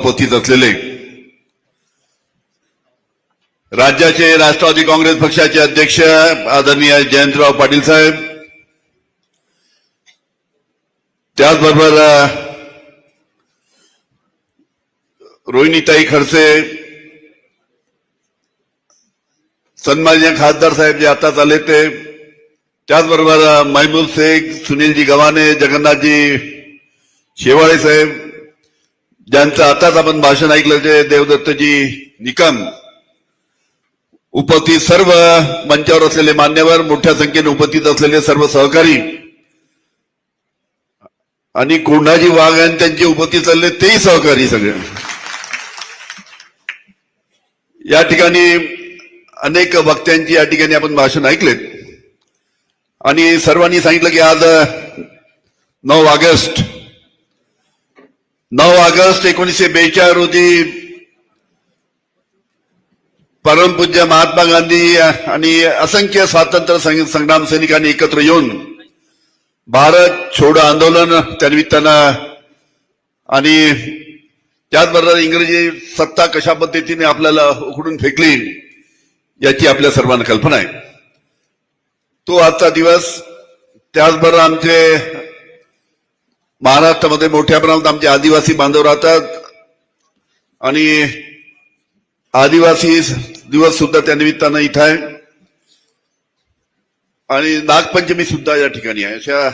उपस्थित असलेले राज्याचे राष्ट्रवादी काँग्रेस पक्षाचे अध्यक्ष आदरणीय जयंतराव पाटील साहेब. त्याचबरोबर रोहिणीताई खडसे. सन्माननीय खासदार साहेब जे आताच आले ते. त्याचबरोबर महमूद शेख सुनीलजी गव्हाणे जगन्नाथजी शेवाळे साहेब. ज्यांचं आताच आपण भाषण ऐकलं ते देवदत्तजी निकम उपस्थित सर्व मंचावर असलेले मान्यवर मोठ्या संख्येने उपस्थित असलेले सर्व सहकारी आणि कोंढाजी वाघ आणि त्यांचे उपस्थित चालले तेही सहकारी सगळे. या ठिकाणी अनेक वक्त्यांची या ठिकाणी आपण भाषण ऐकलेत. आणि सर्वांनी सांगितलं की आज नऊ ऑगस्ट नऊ ऑगस्ट एकोणीसशे बेचाळ रोजी परमपूज्य महात्मा गांधी आणि असंख्य स्वातंत्र्य संग- संग्राम सैनिकांनी एकत्र येऊन भारत छोडो आंदोलन त्यानिमित्तानं आणि त्याचबरोबर इंग्रजी सत्ता कशा पद्धतीने आपल्याला उकडून फेकली याची आपल्या सर्वांना कल्पना आहे. तो आजचा दिवस त्याचबरोबर आमचे महाराष्ट्रामध्ये मोठ्या प्रमाणात आमचे आदिवासी बांधव राहतात. आणि आदिवासी दिवस सुद्धा त्या निमित्तानं इथं आहे. आणि नागपंचमी सुद्धा या ठिकाणी आहे. अशा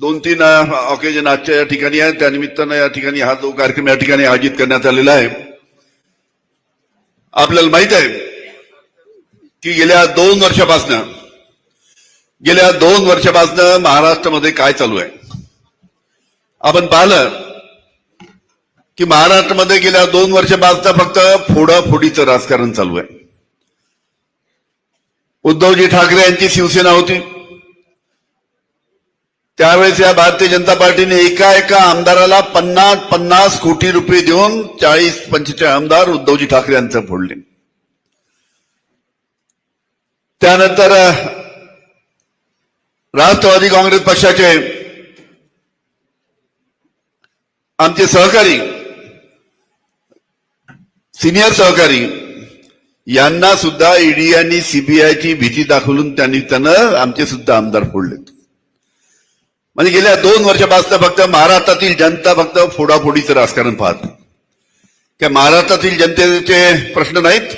दोन तीन ऑकेजन आजच्या या ठिकाणी आहे. त्या निमित्तानं या ठिकाणी हा जो कार्यक्रम या ठिकाणी आयोजित करण्यात आलेला आहे. आपल्याला माहीत आहे की गेल्या दोन वर्षापासनं गेल्या दोन वर्षापासनं महाराष्ट्रामध्ये काय चालू आहे? आपण पाहिलं की महाराष्ट्रामध्ये गेल्या दोन वर्षापासून फक्त फोडाफोडीचं राजकारण चालू आहे. उद्धवजी ठाकरे यांची शिवसेना होती. त्यावेळेस या भारतीय जनता पार्टीने एका एका आमदाराला पन्नास पन्नास कोटी रुपये देऊन चाळीस पंचेचाळीस आमदार उद्धवजी ठाकरे यांचं फोडले. त्यानंतर राष्ट्रवादी काँग्रेस पक्षाचे आमचे सहकारी सिनियर सहकारी यांना सुद्धा ईडी आणि सीबीआयची भीती दाखवून त्यांनी त्यानं आमचे सुद्धा आमदार फोडलेत. म्हणजे गेल्या दोन वर्षापासून फक्त महाराष्ट्रातील जनता फक्त फोडाफोडीचं राजकारण पाहत. त्या महाराष्ट्रातील जनतेचे प्रश्न नाहीत?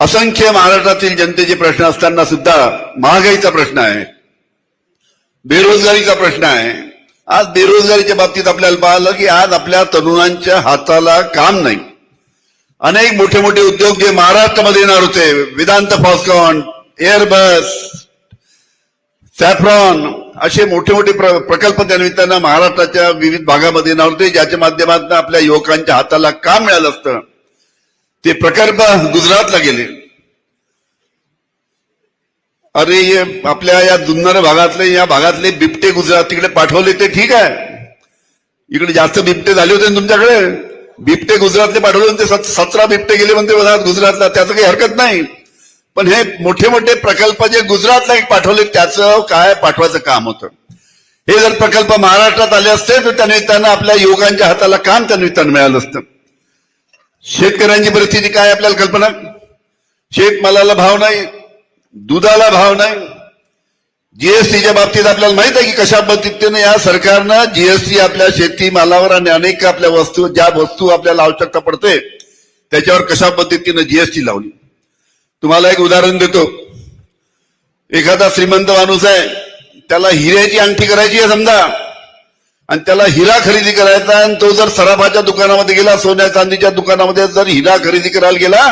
असंख्य महाराष्ट्रातील जनतेचे प्रश्न असताना सुद्धा महागाईचा प्रश्न आहे. बेरोजगारीचा प्रश्न आहे. आज बेरोजगारीच्या बाबतीत आपल्याला पाहिलं की आज आपल्या तरुणांच्या हाताला काम नाही. अनेक मोठे मोठे उद्योग जे महाराष्ट्रामध्ये येणार होते वेदांत फॉस्कॉन एअरबस सॅफ्रॉन असे मोठे मोठे प्र- प्रकल्प त्यानिमित्तानं महाराष्ट्राच्या विविध भागामध्ये येणार होते ज्याच्या माध्यमातून आपल्या युवकांच्या हाताला काम मिळालं असतं. ते प्रकल्प गुजरातला गेले. अरे हे आपल्या या जुन्नर भागातले या भागातले बिबटे गुजरात तिकडे पाठवले ते ठीक आहे. इकडे जास्त बिबटे झाले होते ना तुमच्याकडे? बिबटे गुजरातले पाठवले ते सतरा बिबटे गेले म्हणते बघा गुजरातला त्याचं काही हरकत नाही. पण हे मोठे मोठे प्रकल्प जे गुजरातला एक पाठवले त्याचं काय पाठवायचं काम होतं? हे जर प्रकल्प महाराष्ट्रात आले असते तर त्या निमित्तानं आपल्या युवकांच्या हाताला काम त्या निमित्तानं मिळालं असतं. शेतकऱ्यांची परिस्थिती काय आपल्याला कल्पना? शेतमालाला भाव नाही. दुधाला भाव नाही. जीएसटीच्या बाबतीत आपल्याला माहीत आहे की कशा पद्धतीने या सरकारनं जीएसटी आपल्या शेती मालावर आणि अनेक आपल्या वस्तू ज्या वस्तू आपल्याला आवश्यकता पडते त्याच्यावर कशा पद्धतीनं जीएसटी लावली. तुम्हाला एक उदाहरण देतो. एखादा श्रीमंत माणूस आहे त्याला हिऱ्याची अंगठी करायची आहे समजा आणि त्याला हिरा खरेदी करायचा आणि तो जर सराफाच्या दुकानामध्ये गेला सोन्या चांदीच्या दुकानामध्ये जर हिरा खरेदी करायला गेला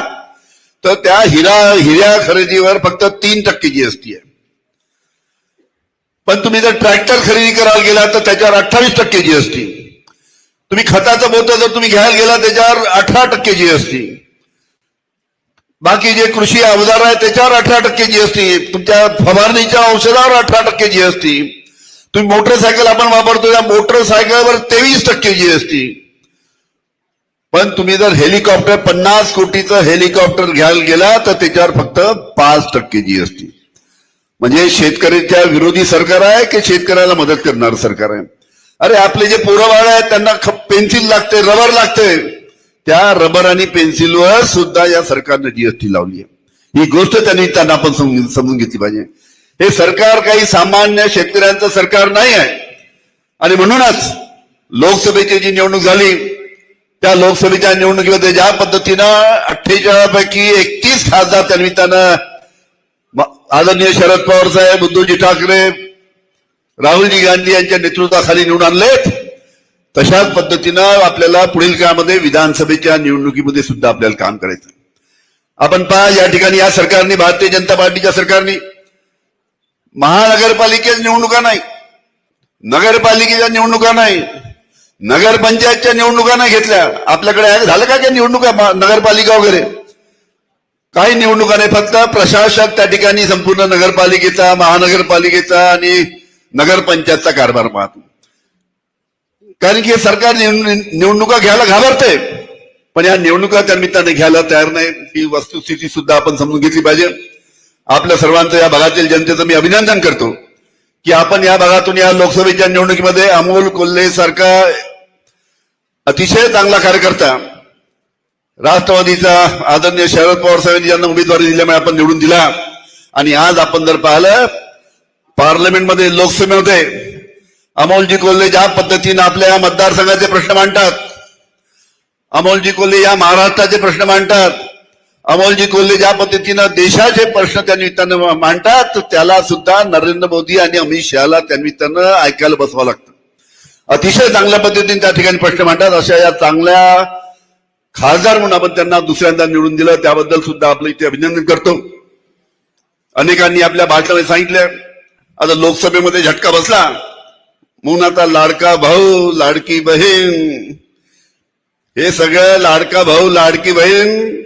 तर त्या हिरा हिऱ्या खरेदीवर फक्त तीन टक्के जीएसटी आहे. पण तुम्ही जर ट्रॅक्टर खरेदी करायला गेला तर त्याच्यावर अठ्ठावीस टक्के जीएसटी तुम्ही खताचं बोत जर तुम्ही घ्यायला गेला त्याच्यावर अठरा टक्के जीएसटी बाकी जे कृषी अवजार आहे त्याच्यावर अठरा टक्के जीएसटी तुमच्या फवारणीच्या औषधावर अठरा टक्के जीएसटी तुम्ही मोटरसायकल आपण वापरतो त्या मोटरसायकलवर तेवीस टक्के जीएसटी पण तुम्ही जर हेलिकॉप्टर पन्नास कोटीचं हेलिकॉप्टर घ्यायला गेला तर त्याच्यावर फक्त पाच टक्के जीएसटी म्हणजे शेतकऱ्याच्या विरोधी सरकार आहे की शेतकऱ्याला मदत करणार सरकार आहे? अरे आपले जे पोरं बाळ आहेत त्यांना पेन्सिल लागते रबर लागते. त्या रबर आणि पेन्सिलवर सुद्धा या सरकारने जीएसटी लावली आहे. ही गोष्ट त्यांनी त्यांना आपण समजून समजून घेतली पाहिजे. हे सरकार काही सामान्य शेतकऱ्यांचं सरकार नाही आहे. आणि म्हणूनच लोकसभेची जी निवडणूक झाली त्या लोकसभेच्या निवडणुकीमध्ये ज्या पद्धतीनं अठ्ठेचाळीसपैकी एकतीस खासदार त्या निमित्तानं आदरणीय शरद पवार साहेब उद्धवजी ठाकरे राहुलजी गांधी यांच्या नेतृत्वाखाली निवडून आणलेत. तशाच पद्धतीनं आपल्याला पुढील काळामध्ये विधानसभेच्या निवडणुकीमध्ये सुद्धा आपल्याला काम करायचं आपण पहा या ठिकाणी या सरकारने भारतीय जनता पार्टीच्या सरकारने महानगरपालिकेच्या निवडणुका नाही नगरपालिकेच्या निवडणुका नाही नगरपंचायतच्या निवडणुका नाही घेतल्या. आपल्याकडे झालं का त्या निवडणुका नगरपालिका वगैरे? काही निवडणुका नाही. फक्त प्रशासक त्या ठिकाणी संपूर्ण नगरपालिकेचा महानगरपालिकेचा आणि नगरपंचायतचा कारभार पाहतो. कारण की सरकार निवडणुका घ्यायला घाबरते. पण या निवडणुका त्या निमित्ताने घ्यायला तयार नाही. ही वस्तुस्थिती सुद्धा आपण समजून घेतली पाहिजे. आपल्या सर्वांचं या भागातील जनतेचं मी अभिनंदन करतो. की आपण या भागातून या लोकसभेच्या निवडणुकीमध्ये अमोल कोल्हे सारखा अतिशय चांगला कार्यकर्ता. राष्ट्रवादीचा आदरणीय शरद पवार साहेबांनी ज्यांना उमेदवारी दिल्यामुळे आपण निवडून दिला. आणि आज आपण जर पाहिलं पार्लमेंटमध्ये लोकसभेमध्ये अमोलजी कोल्हे ज्या पद्धतीनं आपल्या मतदारसंघाचे प्रश्न मांडतात अमोलजी कोल्हे या महाराष्ट्राचे प्रश्न मांडतात अमोलजी कोल्हे ज्या पद्धतीनं देशाचे प्रश्न त्या निमित्तानं मांडतात त्याला सुद्धा नरेंद्र मोदी आणि अमित शहाला त्या निमित्तानं ऐकायला बसवावं लागतं. अतिशय चांगल्या पद्धतीने त्या ठिकाणी प्रश्न मांडतात. अशा या चांगल्या खासदार म्हणून आपण त्यांना दुसऱ्यांदा निवडून दिलं त्याबद्दल सुद्धा आपलं इथे अभिनंदन करतो. अनेकांनी आपल्या भाषणामध्ये सांगितलं आता लोकसभेमध्ये झटका बसला. म्हणून आता लाडका भाऊ लाडकी बहीण. हे सगळं लाडका भाऊ लाडकी बहीण.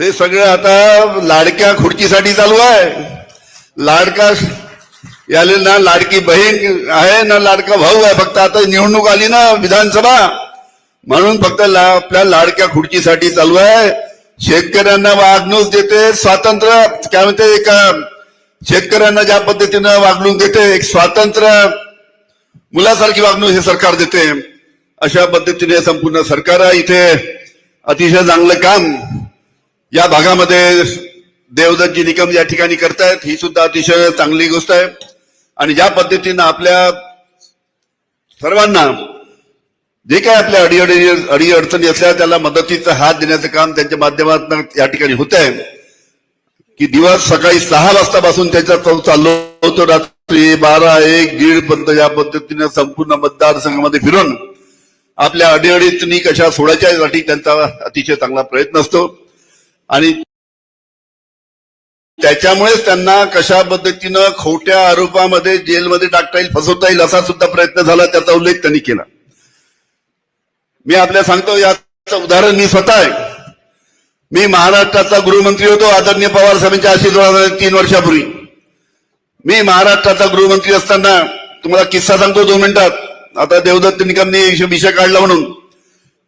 हे सगळं आता लाडक्या खुर्चीसाठी चालू आहे. लाडका याले ना लाडकी बहीण आहे ना लाडका भाऊ आहे. फक्त आता निवडणूक आली ना विधानसभा. म्हणून फक्त ला- आपल्या लाडक्या खुर्चीसाठी चालू आहे. शेतकऱ्यांना वागणूक देते स्वातंत्र्य काय म्हणते एक शेतकऱ्यांना ज्या पद्धतीनं वागणूक देते एक स्वातंत्र्य मुलासारखी वागणूक हे सरकार देते. अशा पद्धतीने संपूर्ण सरकार आहे. इथे अतिशय चांगलं काम या भागामध्ये देवदत्तजी निकम या ठिकाणी करतायत. ही सुद्धा अतिशय चांगली गोष्ट आहे. आणि ज्या पद्धतीनं आपल्या सर्वांना जे काय आपल्या अडीअडी अडीअडचणी असल्या त्याला मदतीचा हात देण्याचं काम त्यांच्या माध्यमातून या ठिकाणी होत आहे की दिवस सकाळी सहा वाजतापासून त्याचा चौ चाललो होतो रात्री बारा एक दीड पर्यंत या पद्धतीनं संपूर्ण मतदारसंघामध्ये फिरून आपल्या अडीअडचणी कशा सोडायच्यासाठी त्यांचा अतिशय चांगला प्रयत्न असतो. आणि त्याच्यामुळेच त्यांना कशा पद्धतीनं खोट्या आरोपामध्ये जेलमध्ये टाकता येईल फसवता येईल असा सुद्धा प्रयत्न झाला त्याचा उल्लेख त्यांनी केला. मी आपल्या सांगतो याचं उदाहरण मी स्वतः आहे. मी महाराष्ट्राचा गृहमंत्री होतो आदरणीय पवार साहेबांच्या आशीर्वादाने तीन वर्षापूर्वी. मी महाराष्ट्राचा गृहमंत्री असताना तुम्हाला किस्सा सांगतो दोन मिनिटात. आता देवदत्त निकमने विषय काढला म्हणून.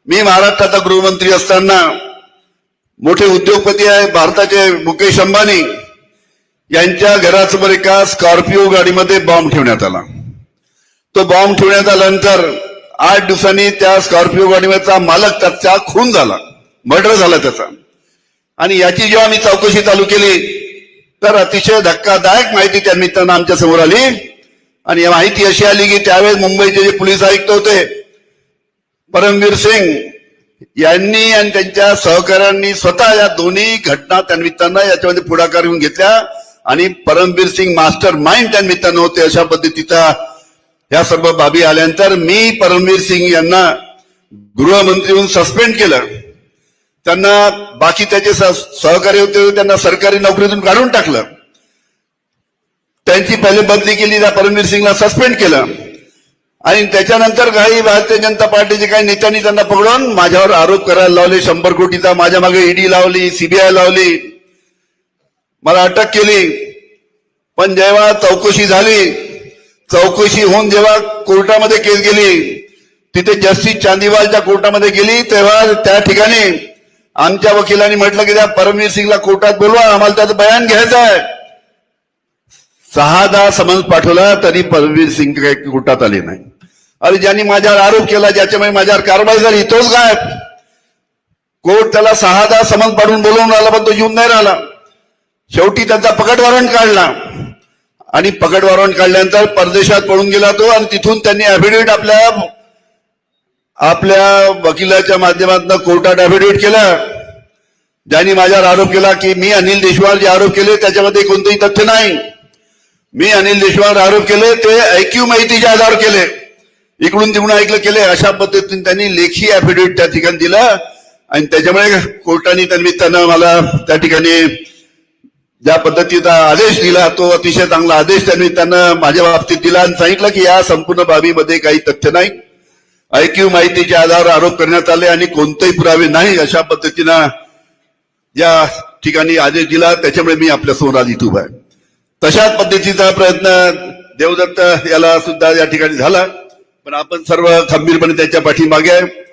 मी महाराष्ट्राचा गृहमंत्री असताना मोठे उद्योगपती आहे भारताचे मुकेश अंबानी यांच्या घरासमोर एका स्कॉर्पिओ गाडीमध्ये बॉम्ब ठेवण्यात आला. तो बॉम्ब ठेवण्यात आल्यानंतर आठ दिवसांनी त्या स्कॉर्पिओ गाडीवरचा मालक त्याचा खून झाला. मर्डर झाला त्याचा. आणि याची जेव्हा मी चौकशी चालू केली तर अतिशय धक्कादायक माहिती त्या निमित्तानं आमच्यासमोर आली. आणि या माहिती अशी आली की त्यावेळेस मुंबईचे जे पोलीस आयुक्त होते परमवीर सिंग यांनी आणि त्यांच्या सहकाऱ्यांनी स्वतः या दोन्ही घटना त्या निमित्तानं याच्यामध्ये पुढाकार घेऊन घेतल्या. आणि परमवीर सिंग मास्टर माइंड त्या निमित्तानं होते अशा पद्धतीचा या सर्व बाबी आल्यानंतर मी परमवीर सिंग यांना गृहमंत्री म्हणून सस्पेंड केलं. त्यांना बाकी त्याचे सहकारी होते त्यांना सरकारी नोकरीतून काढून टाकलं. त्यांची पहिले बदली केली त्या परमवीर सिंगला सस्पेंड केलं. आणि त्याच्यानंतर काही भारतीय जनता पार्टीचे काही नेत्यांनी त्यांना पकडून माझ्यावर आरोप करायला लावले शंभर कोटीचा माझ्या मागे ईडी लावली सीबीआय लावली. मला अटक केली. पण जेव्हा चौकशी झाली चौकशी होऊन जेव्हा कोर्टामध्ये केस गेली तिथे जस्टिस चांदीवालच्या कोर्टामध्ये गेली तेव्हा त्या ठिकाणी आमच्या वकिलांनी म्हटलं की त्या परमवीर सिंगला कोर्टात बोलवा आम्हाला त्याचं बयान घ्यायचं आहे. सहा दहा समन्स पाठवला तरी परमवीर सिंग काही कोर्टात आले नाही. अरे ज्यांनी माझ्यावर आरोप केला ज्याच्यामुळे माझ्यावर कारवाई झाली तोच काय कोर्ट त्याला सहा दहा समज पाठवून बोलवून राहिला पण तो येऊन नाही राहिला. शेवटी त्यांचा पकड वॉरंट काढला. आणि पकड वॉरंट काढल्यानंतर परदेशात पळून गेला तो आणि तिथून त्यांनी अफिडेव्हिट आपल्या आपल्या वकिलाच्या माध्यमातून कोर्टात अफिडेव्हिट केलं. ज्यांनी माझ्यावर आरोप केला की मी अनिल देशवाल जे आरोप केले त्याच्यामध्ये कोणतंही तथ्य नाही. मी अनिल देशवाल आरोप केले ते ऐक्यू माहितीच्या आधार केले. इकडून तिकडून ऐकलं केले. अशा पद्धतीने त्यांनी लेखी अफिडेव्हिट त्या ठिकाणी दिलं. आणि त्याच्यामुळे कोर्टाने त्या मला त्या ठिकाणी ज्या पद्धतीचा आदेश दिला तो अतिशय चांगला आदेश त्यांनी त्यांना माझ्या बाबतीत दिला आणि सांगितलं की या संपूर्ण बाबीमध्ये काही तथ्य नाही. ऐक्यू माहितीच्या आधारावर आरोप करण्यात आले आणि कोणतेही पुरावे नाही अशा पद्धतीनं ज्या ठिकाणी आदेश दिला. त्याच्यामुळे मी आपल्यासमोर आज इथं आहे. तशाच पद्धतीचा प्रयत्न देवदत्त याला सुद्धा या ठिकाणी झाला. पण आपण सर्व खंबीरपणे त्याच्या पाठीमागे आहे.